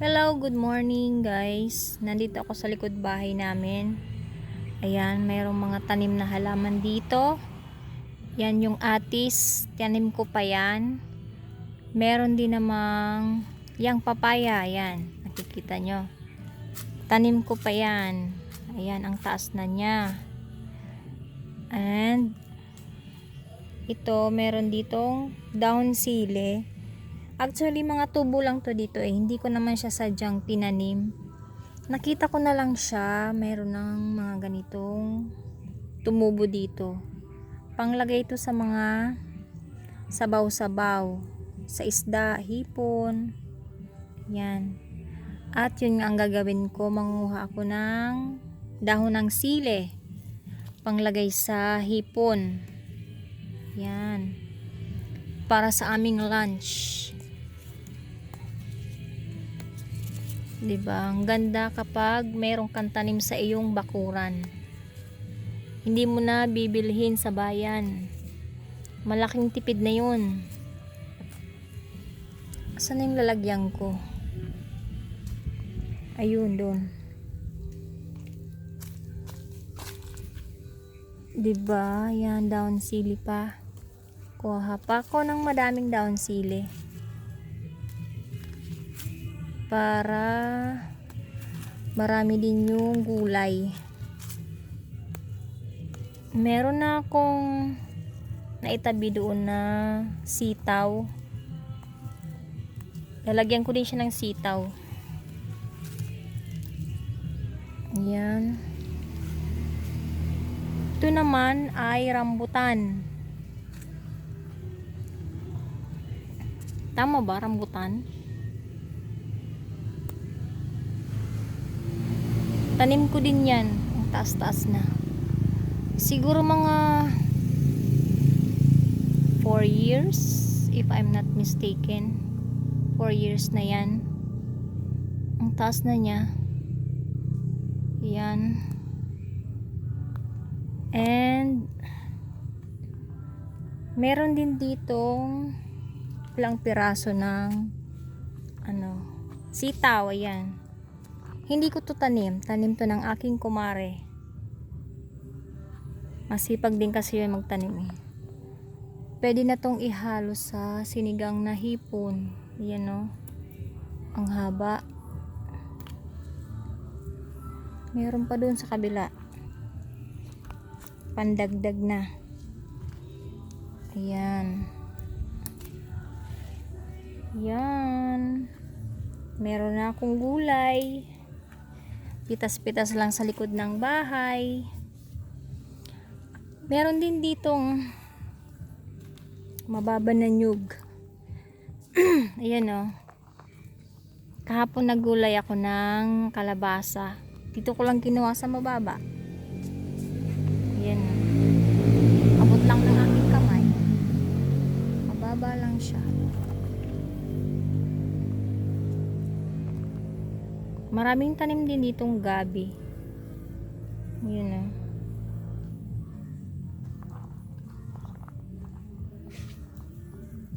Hello, good morning guys. Nandito ako sa likod bahay namin. Ayan, mayroong mga tanim na halaman dito. Yan yung atis. Tanim ko pa yan. Meron din namang yang papaya. Ayan, nakikita nyo. Tanim ko pa yan. Ayan, ang taas na niya. And, ito, meron ditong down sili. Actually, mga tubo lang to dito eh. Hindi ko naman siya sadyang tinanim. Nakita ko na lang siya. Meron ng mga ganitong tumubo dito. Panglagay ito sa mga sabaw-sabaw. Sa isda, hipon. Yan. At yun nga ang gagawin ko. Manguha ako ng dahon ng sile. Panglagay sa hipon. Yan. Para sa aming lunch. 'Di ba? Ang ganda kapag merong kang tanim sa iyong bakuran. Hindi mo na bibilhin sa bayan. Malaking tipid na 'yun. Saan na yung lalagyan ko? Ayun, doon. 'Di ba? Yan down sili pa. Kuha pa ako ng madaming down sili para marami din yung gulay. Meron na akong naitabi doon na sitaw. Lalagyan ko din siya ng sitaw. Ayan. Ito naman ay rambutan. Tama ba rambutan? Tanim ko din yan. Ang taas-taas na. Siguro mga 4 years if I'm not mistaken. 4 years na yan. Ang taas na niya. Yan. And meron din ditong ilang piraso ng ano, sitaw, ayan. Hindi ko to tanim. Tanim to ng aking kumare. Masipag din kasi yun magtanim eh. Pwede na tong ihalo sa sinigang na hipon. Yan o. Ang haba. Meron pa doon sa kabila. Pandagdag na. Ayan. Yan. Meron na akong gulay pitas-pitas lang sa likod ng bahay. Meron din ditong mababa na nyug. Ayan o. Oh. Kahapon nagulay ako ng kalabasa. Dito ko lang kinuha sa mababa. Ayan. Oh. Abot lang ng aking kamay. Mababa lang siya. Maraming tanim din ditong gabi. Yun na.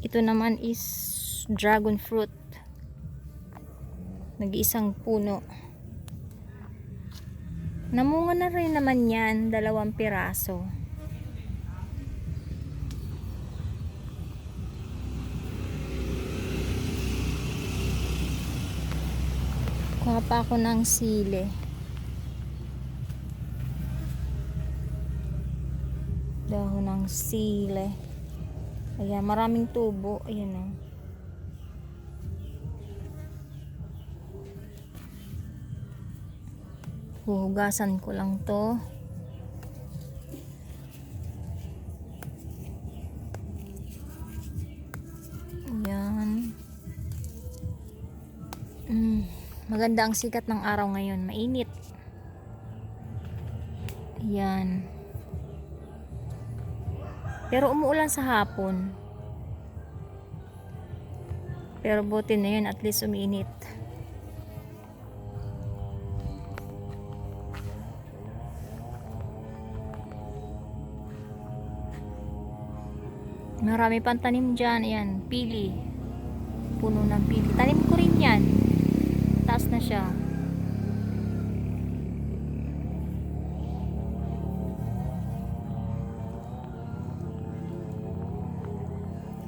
Ito naman is dragon fruit. Nag-iisang puno. Namunga na rin naman yan, dalawang piraso. Kuha pa ako ng sili. Dahon ng sili. Ayan, maraming tubo. Ayan o. Huhugasan ko lang to. Ayan. Mm. Maganda ang sikat ng araw ngayon. Mainit. Yan. Pero umuulan sa hapon. Pero buti na yun. At least umiinit. Marami pang tanim dyan. Ayan. Pili. Puno ng pili. Tanim ko rin yan. Mataas na siya.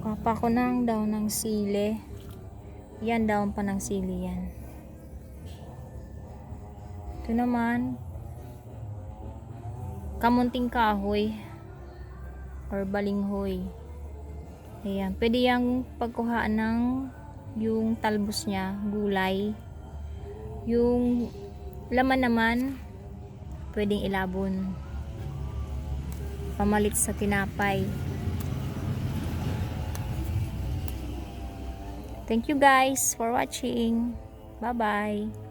Kapa ko ng daw ng sili. Yan daon pa ng sili yan. Ito naman, kamunting kahoy or balinghoy. Ayan, pwede yung pagkuhaan ng yung talbos niya, gulay. Yung laman naman, pwedeng ilabon. Pamalit sa tinapay. Thank you guys for watching. Bye-bye.